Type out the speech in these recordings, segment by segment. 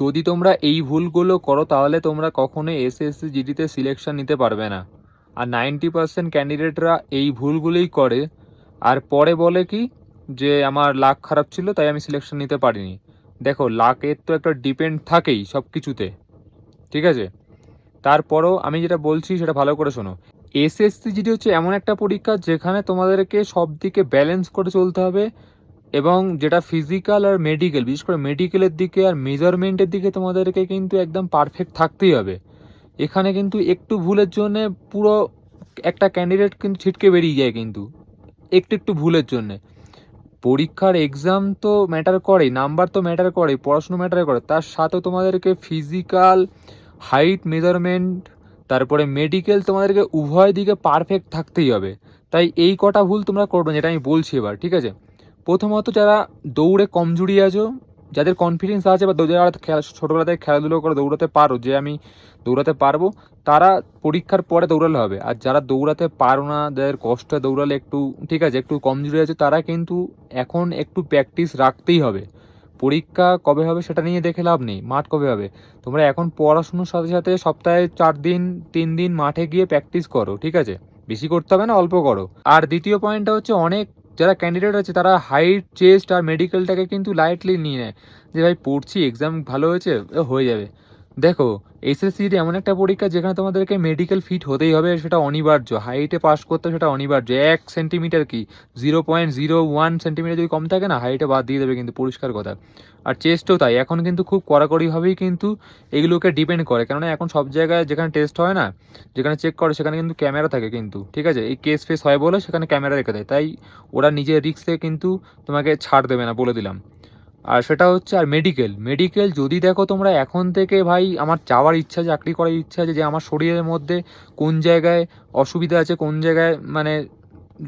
যদি তোমরা এই ভুলগুলো করো, তাহলে তোমরা কখনোই এসএসসি জিডিতে সিলেকশন নিতে পারবে না। আর নাইনটি পার্সেন্ট ক্যান্ডিডেটরা এই ভুলগুলোই করে। আর পরে বলে কি? যে আমার লাক খারাপ ছিল, তাই আমি সিলেকশন নিতে পারিনি। দেখো লাকের তো একটা ডিপেন্ড থাকেই সব কিছুতে ঠিক আছে? তারপরও আমি যেটা বলছি, সেটা ভালো করে শোনো। এসএসসি জিডি হচ্ছে এমন একটা পরীক্ষা যেখানে তোমাদেরকে সব দিকে ব্যালেন্স করে চলতে হবে। এবং যেটা ফিজিক্যাল আর মেডিকেল বিশেষ করে মেডিকেলের দিকে আর মেজারমেন্টের দিকে তোমাদেরকে কিন্তু একদম পারফেক্ট থাকতেই হবে। এখানে কিন্তু একটু ভুলের জন্য পুরো একটা ক্যান্ডিডেট কিন্তু ছিটকে বেরিয়ে যায় কিন্তু, একটু একটু ভুলের জন্য। পরীক্ষার এক্সাম তো ম্যাটার করে নাম্বার তো ম্যাটার করে পড়াশুনো ম্যাটার করে, তার সাথে তোমাদেরকে ফিজিক্যাল হাইট মেজারমেন্ট তারপরে মেডিকেল তোমাদেরকে উভয় দিকে পারফেক্ট থাকতেই হবে। তাই এই কটা ভুল তোমরা করবে যেটা আমি বলছি এবার, ঠিক আছে? প্রথমত যারা দৌড়ে কমজোরি আছো, যাদের কনফিডেন্স আছে বা যারা খেলা, ছোটোবেলা থেকে খেলাধুলো করে দৌড়াতে পারো, যে আমি দৌড়াতে পারব, তারা পরীক্ষার পরে দৌড়ালে হবে। আর যারা দৌড়াতে পারো না, যাদের কষ্ট দৌড়ালে একটু, ঠিক আছে, একটু কমজোরি আছে, তারা কিন্তু এখন একটু প্র্যাকটিস রাখতেই হবে। পরীক্ষা কবে হবে সেটা নিয়ে দেখে লাভ নেই, মাঠ কবে হবে? তোমরা এখন পড়াশুনোর সাথে সাথে সপ্তাহে চার দিন, তিন দিন মাঠে গিয়ে প্র্যাকটিস করো, ঠিক আছে? বেশি করতে হবে না, অল্প করো। আর দ্বিতীয় পয়েন্টটা হচ্ছে অনেক যারা ক্যান্ডিডেট আছে, তারা হাইট চেস্ট আর মেডিকেলটাকে কিন্তু লাইটলি নিয়ে নেয়। যে ভাই পড়ছি এক্সাম ভালো হয়েছে হয়ে যাবে। দেখো এসএসসিটি এমন একটা পরীক্ষা যেখানে তোমাদেরকে মেডিকেল ফিট হতেই হবে, সেটা অনিবার্য। হাইটে পাস করতে সেটা অনিবার্য। এক সেন্টিমিটার কি? Zero point zero one centimetre যদি কম থাকে না হাইটে বাদ দিয়ে দেবে কিন্তু, পরিষ্কার কথা। আর চেস্টও তাই। এখন কিন্তু খুব কড়াকড়িভাবেই কিন্তু এগুলোকে ডিপেন্ড করে। কেননা এখন সব জায়গায় যেখানে টেস্ট হয় না, যেখানে চেক করে, সেখানে কিন্তু ক্যামেরা থাকে কিন্তু। ঠিক আছে? এই কেস ফেস হয় বলে সেখানে ক্যামেরা রেখে দেয়। তাই ওরা নিজের রিক্সে কিন্তু তোমাকে ছাড় দেবে না, বলে দিলাম। আর সেটা হচ্ছে, আর মেডিকেল মেডিকেল যদি দেখো তোমরা এখন থেকে ভাই, আমার যাওয়ার ইচ্ছা, চাকরি করার ইচ্ছা আছে যে আমার শরীরের মধ্যে কোন জায়গায় অসুবিধা আছে, কোন জায়গায় মানে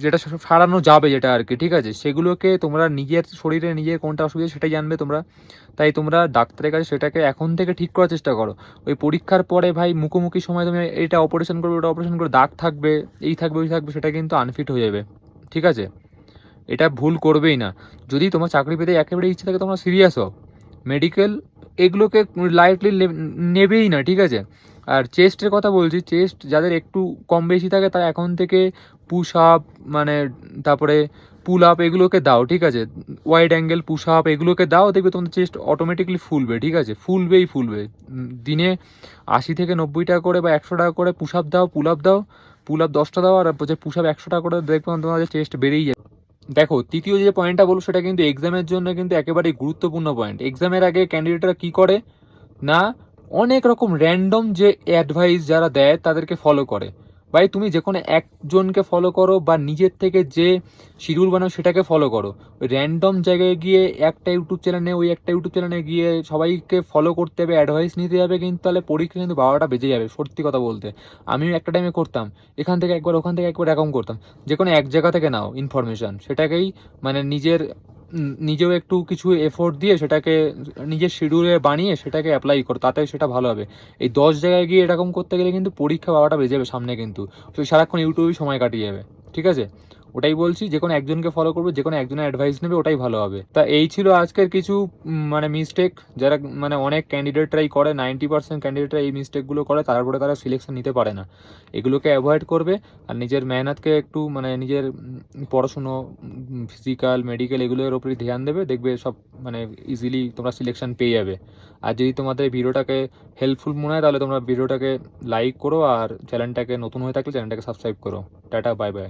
যেটা সারানো যাবে যেটা আর কি ঠিক আছে? সেগুলোকে তোমরা নিজের শরীরে নিজের কোনটা অসুবিধা সেটাই জানবে তোমরা। তাই তোমরা ডাক্তারের কাছে সেটাকে এখন থেকে ঠিক করার চেষ্টা করো। ওই পরীক্ষার পরে ভাই, মুখোমুখি সময় তুমি এটা অপারেশন করবে, ওটা অপারেশন করে দাগ থাকবে, এই থাকবে, ওই থাকবে, সেটা কিন্তু আনফিট হয়ে যাবে, ঠিক আছে? এটা ভুল করবেই না। যদি তোমার চাকরি পেতে একেবারে ইচ্ছে থাকে, তোমরা সিরিয়াস হও। মেডিকেল এগুলোকে লাইটলি নেবেই না, ঠিক আছে? আর চেস্টের কথা বলছি চেস্ট যাদের একটু কম বেশি থাকে, তারা এখন থেকে পুশ আপ মানে তারপরে পুল আপ এগুলোকে দাও, ঠিক আছে? ওয়াইড অ্যাঙ্গেল পুশ আপ এগুলোকে দাও, দেখবে তোমাদের চেস্ট অটোমেটিকলি ফুলবে, ঠিক আছে? ফুলবেই ফুলবে। দিনে আশি থেকে নব্বই টাকা করে বা একশো টাকা করে পুশ আপ দাও পুল আপ দাও পুল আপ দশটা দাও, আর হচ্ছে পুশ আপ একশো টাকা করে দেখবে তোমাদের চেস্ট বেড়েই যাবে দেখো, তৃতীয় যে পয়েন্টটা বলব সেটা কিন্তু এক্সামের জন্য কিন্তু একেবারেই গুরুত্বপূর্ণ পয়েন্ট এক্সামের আগে ক্যান্ডিডেটরা কি করে? না, অনেক রকম র্যান্ডম যে অ্যাডভাইস যারা দেয়, তাদেরকে ফলো করে। ভাই, তুমি যে কোনো একজনকে ফলো করো বা নিজের থেকে যে শিডিউল বানাও সেটাকে ফলো করো। ওই র্যান্ডম জায়গায় গিয়ে একটা ইউটিউব চ্যানেলে ওই একটা ইউটিউব চ্যানেলে গিয়ে সবাইকে ফলো করতে হবে অ্যাডভাইস নিতে যাবে কিন্তু তাহলে পরীক্ষা কিন্তু বারোটা বেজে যাবে, সত্যি কথা বলতে। আমিও একটা টাইমে করতাম, এখান থেকে একবার ওখান থেকে একবার অ্যাকাউন্ট করতাম। যে কোনো এক জায়গা থেকে নাও ইনফরমেশান সেটাকেই মানে নিজের নিজেও একটু কিছু এফোর্ট দিয়ে সেটাকে নিজের শিডিউলে বানিয়ে সেটাকে অ্যাপ্লাই করো, তাতে সেটা ভালো হবে। এই দশ জায়গায় গিয়ে এরকম করতে গেলে কিন্তু পরীক্ষা পাওয়াটা বেজে যাবে সামনে কিন্তু। সারাক্ষণ ইউটিউবেই সময় কাটিয়ে যাবে, ঠিক আছে? ওটাই বলছি, যে কোনো একজনকে ফলো করবে, যে কোনো একজনের অ্যাডভাইস নেবে, ওটাই ভালো হবে। তা এই ছিল আজকের কিছু মানে মিস্টেক যারা মানে অনেক ক্যান্ডিডেটরাই করে নাইনটি পার্সেন্ট ক্যান্ডিডেটরা এই মিস্টেকগুলো করে তারপরে তারা সিলেকশন নিতে পারে না। এগুলোকে অ্যাভয়েড করবে, আর নিজের মেহনতকে একটু মানে নিজের পড়াশুনো ফিজিক্যাল মেডিকেল এগুলোর ওপরই ধ্যান দেবে, দেখবে সব মানে ইজিলি তোমরা সিলেকশন পেয়ে যাবে। আর যদি তোমাদের ভিডিওটাকে হেল্পফুল মনে হয়, তাহলে তোমরা ভিডিওটাকে লাইক করো, আর চ্যানেলটাকে নতুন হয়ে থাকলে চ্যানেলটাকে সাবস্ক্রাইব করো। Tata bye bye